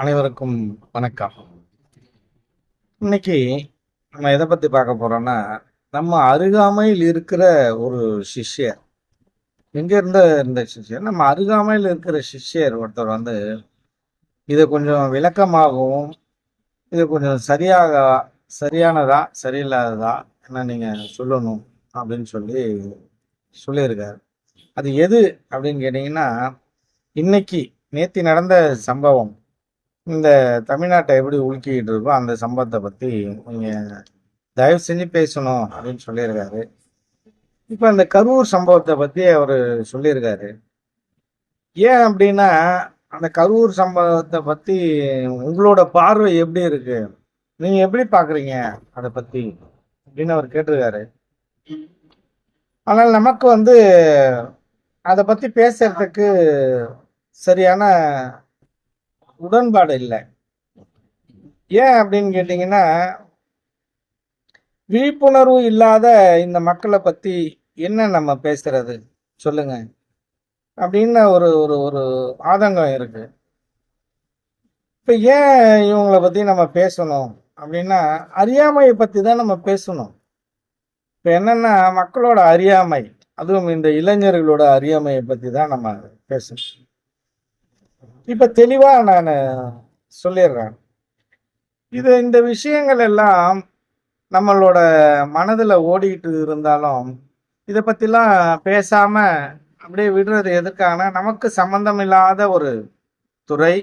அனைவருக்கும் வணக்கம். இன்னைக்கு நம்ம எதை பத்தி பார்க்க போறோம்னா நம்ம அருகாமையில் இருக்கிற ஒரு சிஷ்யர். எங்க இருந்த இருந்த சிஷ்யர்? நம்ம அருகாமையில் இருக்கிற சிஷ்யர் ஒருத்தர் வந்து இதை கொஞ்சம் விளக்கமாகவும் இது கொஞ்சம் சரியாக சரியானதா சரியில்லாததா என்ன நீங்க சொல்லணும் அப்படின்னு சொல்லி சொல்லியிருக்காரு. அது எது அப்படின்னு கேட்டிங்கன்னா இன்னைக்கு நேத்தி நடந்த சம்பவம். இந்த தமிழ்நாட்டை எப்படி உலுக்கிக்கிட்டு இருக்கோ அந்த சம்பவத்தை பற்றி நீங்கள் தயவு செஞ்சு பேசணும் அப்படின்னு சொல்லியிருக்காரு. இப்போ அந்த கரூர் சம்பவத்தை பற்றி அவர் சொல்லியிருக்காரு. ஏன் அப்படின்னா அந்த கரூர் சம்பவத்தை பற்றி உங்களோட பார்வை எப்படி இருக்கு? நீங்கள் எப்படி பார்க்குறீங்க அதை பற்றி அப்படின்னு அவர் கேட்டிருக்காரு. ஆனால் நமக்கு வந்து அதை பற்றி பேசுறதுக்கு சரியான உடன்பாடு இல்லை. ஏன் அப்படின்னு கேட்டிங்கன்னா விழிப்புணர்வு இல்லாத இந்த மக்களை பற்றி என்ன நம்ம பேசுறது? சொல்லுங்க. அப்படின்னு ஒரு ஒரு ஒரு ஆதங்கம் இருக்கு. இப்போ ஏன் இவங்களை பற்றி நம்ம பேசணும்? அப்படின்னா அறியாமையை பற்றி தான் நம்ம பேசணும். இப்போ என்னென்னா மக்களோட அறியாமை அதுவும் இந்த இளைஞர்களோட அறியாமையை பற்றி தான் நம்ம பேசணும். இப்போ தெளிவாக நான் சொல்லிடுறேன் இது இந்த விஷயங்கள் எல்லாம் நம்மளோட மனதில் ஓடிக்கிட்டு இருந்தாலும் இதை பற்றிலாம் பேசாமல் அப்படியே விடுறது எதுக்கான நமக்கு சம்பந்தம் இல்லாத ஒரு துறை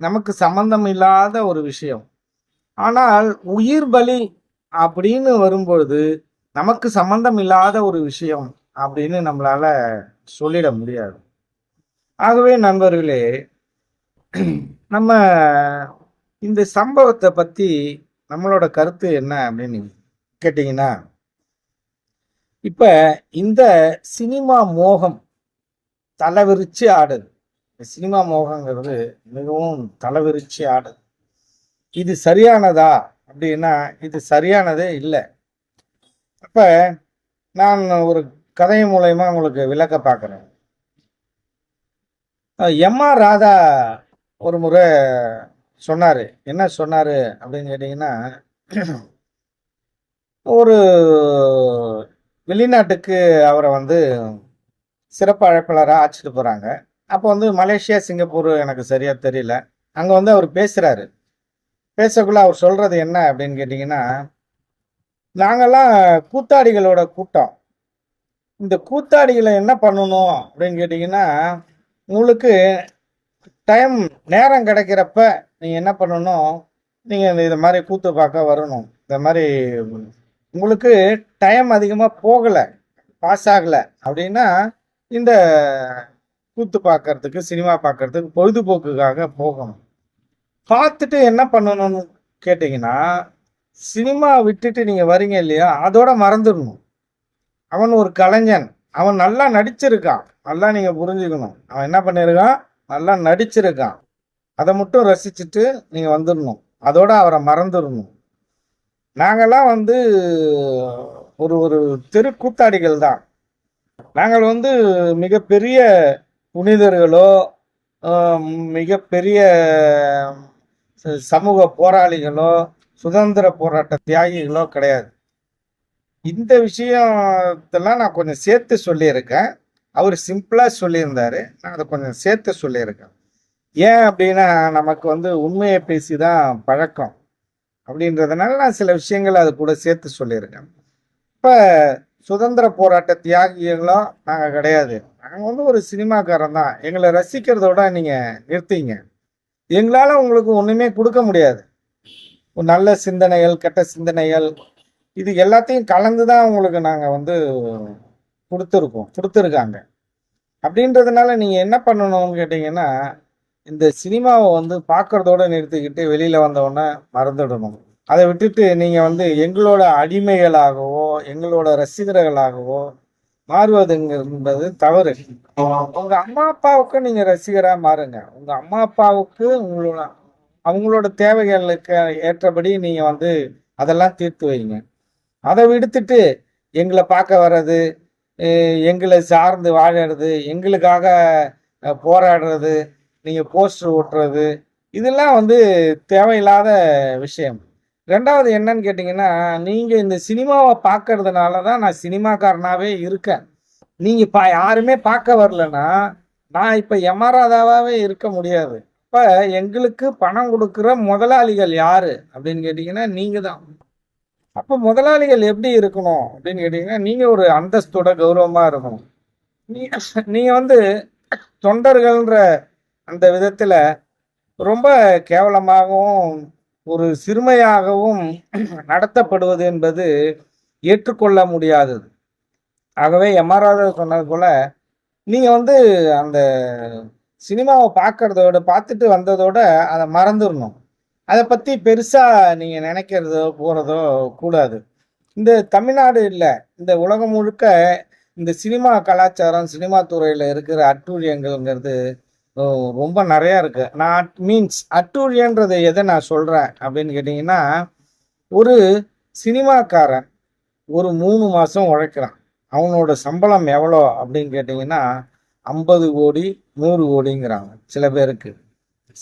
நமக்கு சம்பந்தம் இல்லாத ஒரு விஷயம். ஆனால் உயிர் பலி அப்படின்னு வரும்பொழுது நமக்கு சம்பந்தம் இல்லாத ஒரு விஷயம் அப்படின்னு நம்மளால சொல்லிட முடியாது. ஆகவே நண்பர்களே நம்ம இந்த சம்பவத்தை பத்தி நம்மளோட கருத்து என்ன அப்படின்னு கேட்டிங்கன்னா இப்ப இந்த சினிமா மோகம் தலைவிரிச்சு ஆடுது. இந்த சினிமா மோகங்கிறது மிகவும் தலைவிரிச்சு ஆடுது. இது சரியானதா அப்படின்னா இது சரியானதே இல்லை. அப்ப நான் ஒரு கதை மூலயமா உங்களுக்கு விளக்க பார்க்குறேன் எம் ஆர் ராதா ஒரு முறை சொன்னார். என்ன சொன்னார்? அப்படின்னு கேட்டிங்கன்னா ஒரு வெளிநாட்டுக்கு அவரை வந்து சிறப்பு அழைப்பாளராக அழைச்சிட்டு போகிறாங்க அப்போ வந்து மலேசியா சிங்கப்பூர் எனக்கு சரியாக தெரியல. அங்கே வந்து அவர் பேசுகிறாரு பேசக்குள்ளே அவர் சொல்கிறது என்ன அப்படின்னு கேட்டிங்கன்னா நாங்கள்லாம் கூத்தாடிகளோட கூட்டம். இந்த கூத்தாடிகளை என்ன பண்ணணும்? அப்படின்னு கேட்டிங்கன்னா உங்களுக்கு டைம் நேரம் கிடைக்கிறப்ப நீங்கள் என்ன பண்ணணும்? நீங்கள் இந்த மாதிரி கூத்து பார்க்க வரணும். இந்த மாதிரி உங்களுக்கு டைம் அதிகமாக போகலை பாஸ் ஆகலை அப்படின்னா இந்த கூத்து பார்க்கறதுக்கு சினிமா பார்க்கறதுக்கு பொழுதுபோக்குக்காக போகணும். பார்த்துட்டு என்ன பண்ணணும்னு கேட்டிங்கன்னா சினிமா விட்டுட்டு நீங்கள் வரீங்க இல்லையா அதோட மறந்துடணும். அவன் ஒரு கலைஞன். அவன் நல்லா நடிச்சிருக்கான். நல்லா நீங்கள் புரிஞ்சுக்கணும். அவன் என்ன பண்ணியிருக்கான் நல்லா நடிச்சிருக்கான். அதை மட்டும் ரசிச்சுட்டு நீங்கள் வந்துடணும் அதோட அவரை மறந்துடணும் நாங்கள்லாம் வந்து ஒரு ஒரு தெருக்கூத்தாடிகள் தான். நாங்கள் வந்து மிகப்பெரிய புனிதர்களோ மிகப்பெரிய ச- சமூக போராளிகளோ சுதந்திர போராட்ட தியாகிகளோ கிடையாது. இந்த விஷயத்தெல்லாம் நான் கொஞ்சம் சேர்த்து சொல்லியிருக்கேன். அவர் சிம்பிளாக சொல்லியிருந்தாரு. நான் அதை கொஞ்சம் சேர்த்து சொல்லியிருக்கேன். ஏன் அப்படின்னா நமக்கு வந்து உண்மையை பேசி தான் பழக்கம். அப்படின்றதுனால நான் சில விஷயங்களை அது கூட சேர்த்து சொல்லியிருக்கேன். இப்போ சுதந்திர போராட்ட தியாகிகளும் நாங்கள் கிடையாது. நாங்கள் வந்து ஒரு சினிமாக்காரன் தான். எங்களை ரசிக்கிறதோட நீங்கள் நிறுத்திங்க. எங்களால் உங்களுக்கு ஒன்றுமே கொடுக்க முடியாது. நல்ல சிந்தனைகள் கெட்ட சிந்தனைகள் இது எல்லாத்தையும் கலந்து தான் உங்களுக்கு நாங்கள் வந்து கொடுத்துருக்கோம் கொடுத்துருக்காங்க. அப்படின்றதுனால நீங்கள் என்ன பண்ணணும்னு கேட்டிங்கன்னா இந்த சினிமாவை வந்து பார்க்குறதோட நிறுத்திக்கிட்டு வெளியில் வந்தவுடனே மறந்துடணும். அதை விட்டுட்டு நீங்கள் வந்து எங்களோட அடிமைகளாகவோ எங்களோட ரசிகர்களாகவோ மாறுவதுங்க என்பது தவறு. உங்கள் அம்மா அப்பாவுக்கு நீங்கள் ரசிகராக மாறுங்க. உங்கள் அம்மா அப்பாவுக்கு உங்களோட அவங்களோட தேவைகளுக்கு ஏற்றபடி நீங்கள் வந்து அதெல்லாம் தீர்த்து வைங்க. அதை விடுத்துட்டு எங்களை பார்க்க வர்றது எங்களை சார்ந்து வாழறது எங்களுக்காக போராடுறது நீங்கள் போஸ்டர் ஓட்டுறது இதெல்லாம் வந்து தேவையில்லாத விஷயம். ரெண்டாவது என்னன்னு கேட்டிங்கன்னா நீங்கள் இந்த சினிமாவை பார்க்கறதுனால தான் நான் சினிமாக்காரனாகவே இருக்கேன். நீங்கள் பா யாருமே பார்க்க வரலன்னா நான் இப்போ எமராதாவே இருக்க முடியாது. இப்போ எங்களுக்கு பணம் கொடுக்குற முதலாளிகள் யார்? அப்படின்னு கேட்டிங்கன்னா நீங்கள் தான் அப்போ முதலாளிகள் எப்படி இருக்கணும் அப்படின்னு கேட்டிங்கன்னா நீங்கள் ஒரு அந்தஸ்தோட கௌரவமாக இருக்கணும். நீ நீங்கள் வந்து தொண்டர்கள்ன்ற அந்த விதத்தில் ரொம்ப கேவலமாகவும் ஒரு சிறுமையாகவும் நடத்தப்படுவது என்பது ஏற்றுக்கொள்ள முடியாதது. ஆகவே எம்ஆர்ஆர் சொன்னது போல் நீங்கள் வந்து அந்த சினிமாவை பார்க்கறதோட பார்த்துட்டு வந்ததோட அதை மறந்துடணும். அதை பற்றி பெருசாக நீங்கள் நினைக்கிறதோ போகிறதோ கூடாது. இந்த தமிழ்நாடு இல்லை இந்த உலகம் முழுக்க இந்த சினிமா கலாச்சாரம் சினிமா துறையில் இருக்கிற அட்டூழியங்கள்ங்கிறது ரொம்ப நிறையா இருக்குது நான் மீன்ஸ் அட்டூழியன்றது எதை நான் சொல்கிறேன் அப்படின்னு கேட்டிங்கன்னா ஒரு சினிமாக்காரன் ஒரு மூணு மாதம் உழைக்கிறான். அவனோட சம்பளம் எவ்வளோ அப்படின்னு கேட்டிங்கன்னா ஐம்பது கோடி நூறு கோடிங்கிறாங்க சில பேருக்கு.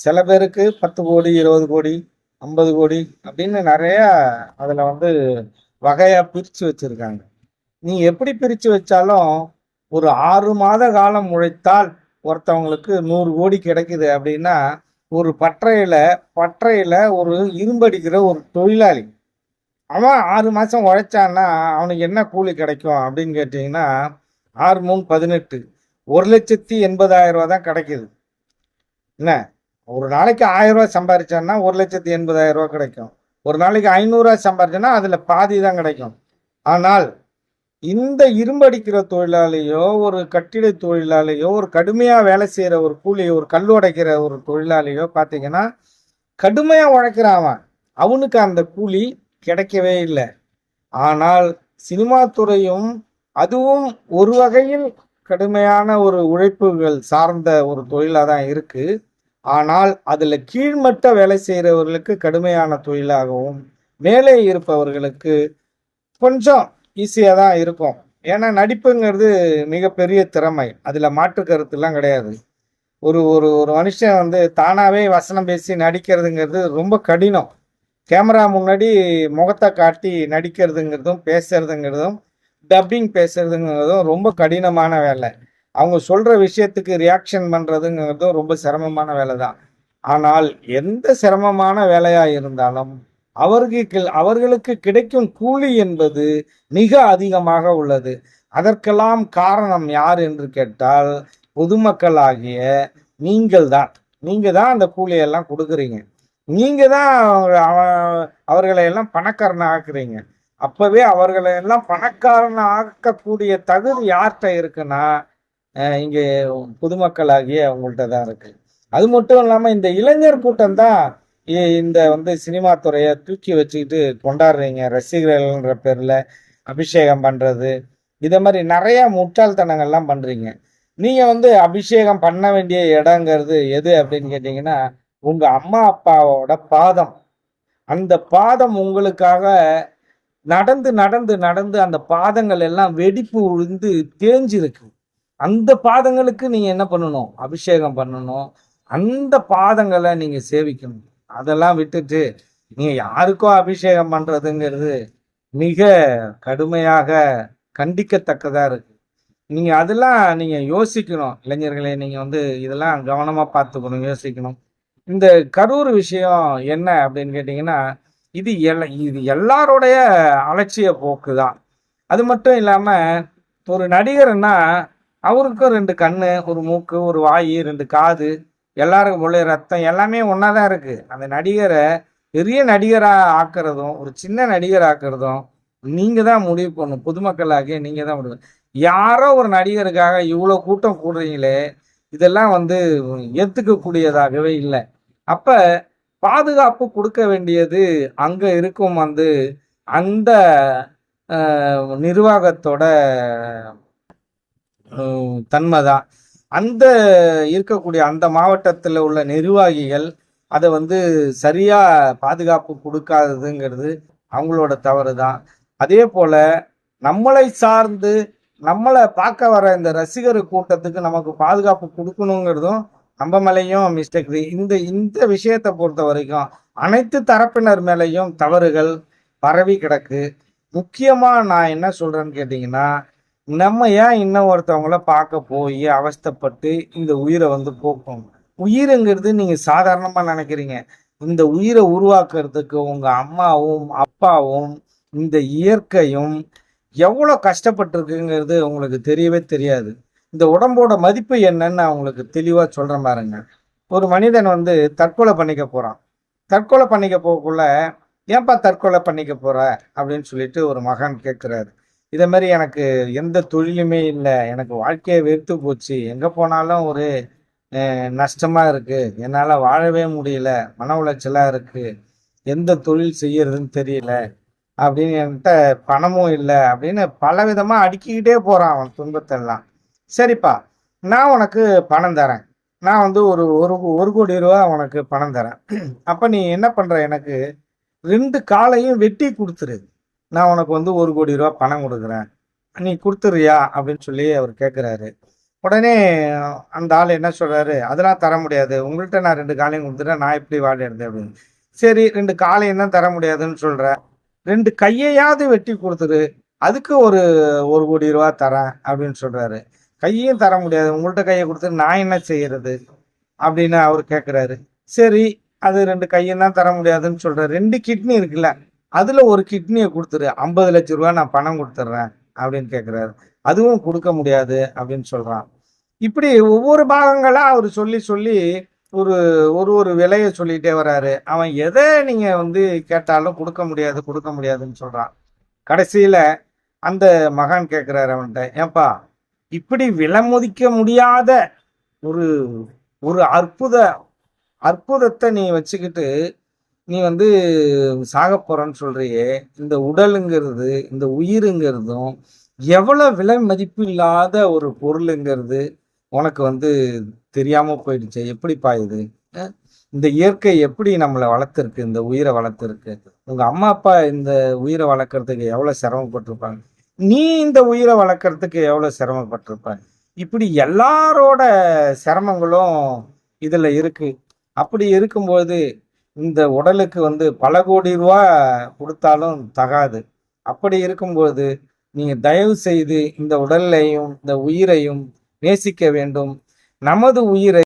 சில பேருக்கு பத்து கோடி இருபது கோடி ஐம்பது கோடி அப்படின்னு நிறையா அதில் வந்து வகையாக பிரித்து வச்சுருக்காங்க. நீ எப்படி பிரித்து வச்சாலும் ஒரு ஆறு மாத காலம் உழைத்தால் ஒருத்தவங்களுக்கு நூறு கோடி கிடைக்குது அப்படின்னா ஒரு பற்றையில் பற்றையில் ஒரு இரும்படிக்கிற ஒரு தொழிலாளி. அவன் ஆறு மாதம் உழைச்சான்னா அவனுக்கு என்ன கூலி கிடைக்கும் அப்படின்னு கேட்டிங்கன்னா ஆறு மூணு பதினெட்டு. ஒரு லட்சத்தி எண்பதாயிரம் ரூபா தான் கிடைக்குது. என்ன? ஒரு நாளைக்கு ஆயிரம் ரூபா சம்பாரிச்சான்னா ஒரு லட்சத்தி எண்பதாயிரம் ரூபா கிடைக்கும். ஒரு நாளைக்கு ஐநூறுரூவா சம்பாரிச்சோன்னா அதில் பாதி தான் கிடைக்கும். ஆனால் இந்த இரும்படிக்கிற தொழிலாளியோ ஒரு கட்டிட தொழிலாளியோ ஒரு கடுமையாக வேலை செய்கிற ஒரு கூலி ஒரு கல் உடைக்கிற ஒரு தொழிலாளியோ பார்த்தீங்கன்னா கடுமையாக உழைக்கிறான் அவன். அவனுக்கு அந்த கூலி கிடைக்கவே இல்லை. ஆனால் சினிமா துறையும் அதுவும் ஒரு வகையில் கடுமையான ஒரு உழைப்புகள் சார்ந்த ஒரு தொழிலாக தான் இருக்குது ஆனால் அதில் கீழ்மட்ட வேலை செய்கிறவர்களுக்கு கடுமையான தொழிலாகவும் மேலே இருப்பவர்களுக்கு கொஞ்சம் ஈஸியாக தான் இருக்கும். ஏன்னா நடிப்புங்கிறது மிகப்பெரிய திறமை. அதில் மாற்று கருத்துலாம் கிடையாது. ஒரு ஒரு ஒரு மனுஷன் வந்து தானாகவே வசனம் பேசி நடிக்கிறதுங்கிறது ரொம்ப கடினம். கேமரா முன்னாடி முகத்தை காட்டி நடிக்கிறதுங்கிறதும் பேசுறதுங்கிறதும் டப்பிங் பேசுறதுங்கிறதும் ரொம்ப கடினமான வேலை. அவங்க சொல்கிற விஷயத்துக்கு ரியாக்ஷன் பண்ணுறதுங்கிறதும் ரொம்ப சிரமமான வேலை தான் ஆனால் எந்த சிரமமான வேலையாக இருந்தாலும் அவர்களுக்கு அவர்களுக்கு கிடைக்கும் கூலி என்பது மிக அதிகமாக உள்ளது. அதற்கெல்லாம் காரணம் யார் என்று கேட்டால் பொதுமக்களாகிய நீங்கள் தான் நீங்கள் தான் அந்த கூலியெல்லாம் கொடுக்குறீங்க. நீங்கள் தான் அவ- அவர்களை எல்லாம் பணக்காரன் ஆக்குறீங்க அப்போவே அவர்களை எல்லாம் பணக்காரனை ஆக்கக்கூடிய தகுதி யார்கிட்ட இருக்குன்னா இங்கே பொதுமக்களாகிய அவங்கள்ட்ட தான் இருக்கு. அது மட்டும் இல்லாமல் இந்த இளைஞர் கூட்டம் தான் இந்த வந்து சினிமா துறையை தூக்கி வச்சுக்கிட்டு கொண்டாடுறீங்க. ரசிகர்கள்ன்ற பேரில் அபிஷேகம் பண்ணுறது இதை மாதிரி நிறைய முட்டாள்தனங்கள்லாம் பண்ணுறீங்க நீங்கள் வந்து அபிஷேகம் பண்ண வேண்டிய இடங்கிறது எது அப்படின்னு கேட்டிங்கன்னா உங்கள் அம்மா அப்பாவோட பாதம். அந்த பாதம் உங்களுக்காக நடந்து நடந்து நடந்து அந்த பாதங்கள் எல்லாம் வெடிப்பு விழுந்து தேஞ்சிருக்கு. அந்த பாதங்களுக்கு நீங்க என்ன பண்ணணும்? அபிஷேகம் பண்ணணும். அந்த பாதங்களை நீங்க சேவிக்கணும். அதெல்லாம் விட்டுட்டு நீங்க யாருக்கோ அபிஷேகம் பண்றதுங்கிறது மிக கடுமையாக கண்டிக்கத்தக்கதா இருக்கு. நீங்க அதெல்லாம் நீங்க யோசிக்கணும். இளைஞர்களே நீங்க வந்து இதெல்லாம் கவனமா பார்த்துக்கணும் யோசிக்கணும். இந்த கரூர் விஷயம் என்ன அப்படின்னு கேட்டீங்கன்னா இது எல்ல இது எல்லாருடைய அலட்சிய போக்கு தான் அது மட்டும் இல்லாமல் ஒரு நடிகர்னா அவருக்கும் ரெண்டு கண்ணு ஒரு மூக்கு ஒரு வாய் ரெண்டு காது எல்லாருக்கும் போல ரத்தம் எல்லாமே ஒன்றா தான் இருக்குது அந்த நடிகரை பெரிய நடிகராக ஆக்குறதும் ஒரு சின்ன நடிகர் ஆக்குறதும் நீங்கள் தான் முடிவு பண்ணணும். பொதுமக்களாகிய நீங்கள் தான் முடிவு யாரோ ஒரு நடிகருக்காக இவ்வளோ கூட்டம் கூடுறீங்களே இதெல்லாம் வந்து ஏற்றுக்கக்கூடியதாகவே இல்லை. அப்போ பாதுகாப்பு கொடுக்க வேண்டியது அங்கே இருக்கும் வந்து அந்த நிர்வாகத்தோட தன்மை தான் அந்த இருக்கக்கூடிய அந்த மாவட்டத்தில் உள்ள நிர்வாகிகள் அதை வந்து சரியாக பாதுகாப்பு கொடுக்காததுங்கிறது அவங்களோட தவறு தான் அதே போல் நம்மளை சார்ந்து நம்மளை பார்க்க வர இந்த ரசிகர் கூட்டத்துக்கு நமக்கு பாதுகாப்பு கொடுக்கணுங்கிறதும் நம்ம மேலேயும் மிஸ்டேக் இந்த இந்த விஷயத்தை பொறுத்த வரைக்கும் அனைத்து தரப்பினர் மேலேயும் தவறுகள் பரவி கிடக்கு. முக்கியமாக நான் என்ன சொல்கிறேன்னு கேட்டிங்கன்னா நம்ம ஏன் இன்னும் ஒருத்தவங்கள பார்க்க போய் அவஸ்தைப்பட்டு இந்த உயிரை வந்து போக்கும்? உயிருங்கிறது நீங்க சாதாரணமா நினைக்கிறீங்க. இந்த உயிரை உருவாக்குறதுக்கு உங்க அம்மாவும் அப்பாவும் இந்த இயற்கையும் எவ்வளோ கஷ்டப்பட்டிருக்குங்கிறது உங்களுக்கு தெரியவே தெரியாது. இந்த உடம்போட மதிப்பு என்னன்னு அவங்களுக்கு தெளிவாக சொல்கிற பாருங்க. ஒரு மனிதன் வந்து தற்கொலை பண்ணிக்க போகிறான் தற்கொலை பண்ணிக்க போகக்குள்ள ஏன்பா தற்கொலை பண்ணிக்க போகிற அப்படின்னு சொல்லிட்டு ஒரு மகன் கேட்குறாரு இதே மாதிரி எனக்கு எந்த தொழிலுமே இல்லை. எனக்கு வாழ்க்கையை வெறுத்து போச்சு. எங்கே போனாலும் ஒரு நஷ்டமாக இருக்குது என்னால் வாழவே முடியல. மன உளைச்சலாக இருக்குது எந்த தொழில் செய்யறதுன்னு தெரியல. அப்படின்னு என்கிட்ட பணமும் இல்லை அப்படின்னு பல விதமாக அடுக்கிக்கிட்டே போகிறான் அவன் துன்பத்தெல்லாம். சரிப்பா நான் உனக்கு பணம் தரேன். நான் வந்து ஒரு ஒரு ஒரு கோடி ரூபா உனக்கு பணம் தரேன். அப்போ நீ என்ன பண்ணுற எனக்கு? ரெண்டு காலையும் வெட்டி கொடுத்துரு. நான் உனக்கு வந்து ஒரு கோடி ரூபா பணம் கொடுக்குறேன். நீ கொடுத்துறியா அப்படின்னு சொல்லி அவர் கேட்குறாரு உடனே அந்த ஆள் என்ன சொல்கிறாரு அதெல்லாம் தர முடியாது. உங்கள்கிட்ட நான் ரெண்டு காலையும் கொடுத்துட்டேன். நான் எப்படி வாழறது அப்படின்னு. சரி ரெண்டு காலையும் தான் தர முடியாதுன்னு சொல்கிறேன் ரெண்டு கையையாவது வெட்டி கொடுத்துரு அதுக்கு ஒரு ஒரு கோடி ரூபா தரேன். அப்படின்னு சொல்கிறாரு கையையும் தர முடியாது. உங்கள்கிட்ட கையை கொடுத்து நான் என்ன செய்கிறது அப்படின்னு அவர் கேட்குறாரு சரி அது ரெண்டு கையும் தான் தர முடியாதுன்னு சொல்கிறார் ரெண்டு கிட்னி இருக்குல்ல அதில் ஒரு கிட்னியை கொடுத்துரு. ஐம்பது லட்ச ரூபா நான் பணம் கொடுத்துட்றேன் அப்படின்னு கேட்குறாரு அதுவும் கொடுக்க முடியாது அப்படின்னு சொல்கிறான் இப்படி ஒவ்வொரு பாகங்களாக அவர் சொல்லி சொல்லி ஒரு ஒரு ஒரு விலையை சொல்லிகிட்டே வராரு. அவன் எதை நீங்கள் வந்து கேட்டாலும் கொடுக்க முடியாது கொடுக்க முடியாதுன்னு சொல்கிறான் கடைசியில் அந்த மகான் கேட்குறாரு அவன்கிட்ட ஏன்பா இப்படி விலமுதிக்க முடியாத ஒரு ஒரு அற்புத அற்புதத்தை நீ வச்சுக்கிட்டு நீ வந்து சாக போறன்னு சொல்றியே இந்த உடலுங்கிறது இந்த உயிருங்கிறதும் எவ்வளவு விலை மதிப்பு இல்லாத ஒரு பொருளுங்கிறது உனக்கு வந்து தெரியாம போயிடுச்சு எப்படிப்பா இது? இந்த இயற்கை எப்படி நம்மளை வளர்த்துருக்கு இந்த உயிரை வளர்த்துருக்கு? உங்க அம்மா அப்பா இந்த உயிரை வளர்க்கறதுக்கு எவ்வளவு சிரமப்பட்டிருப்பாங்க? நீ இந்த உயிரை வளர்க்கறதுக்கு எவ்வளவு சிரமப்பட்டிருப்பாங்க? இப்படி எல்லாரோட சிரமங்களும் இதுல இருக்கு. அப்படி இருக்கும்போது இந்த உடலுக்கு வந்து பல கோடி ரூபா கொடுத்தாலும் தகாது. அப்படி இருக்கும்போது நீங்க தயவு செய்து இந்த உடலையும் இந்த உயிரையும் நேசிக்க வேண்டும். நமது உயிரை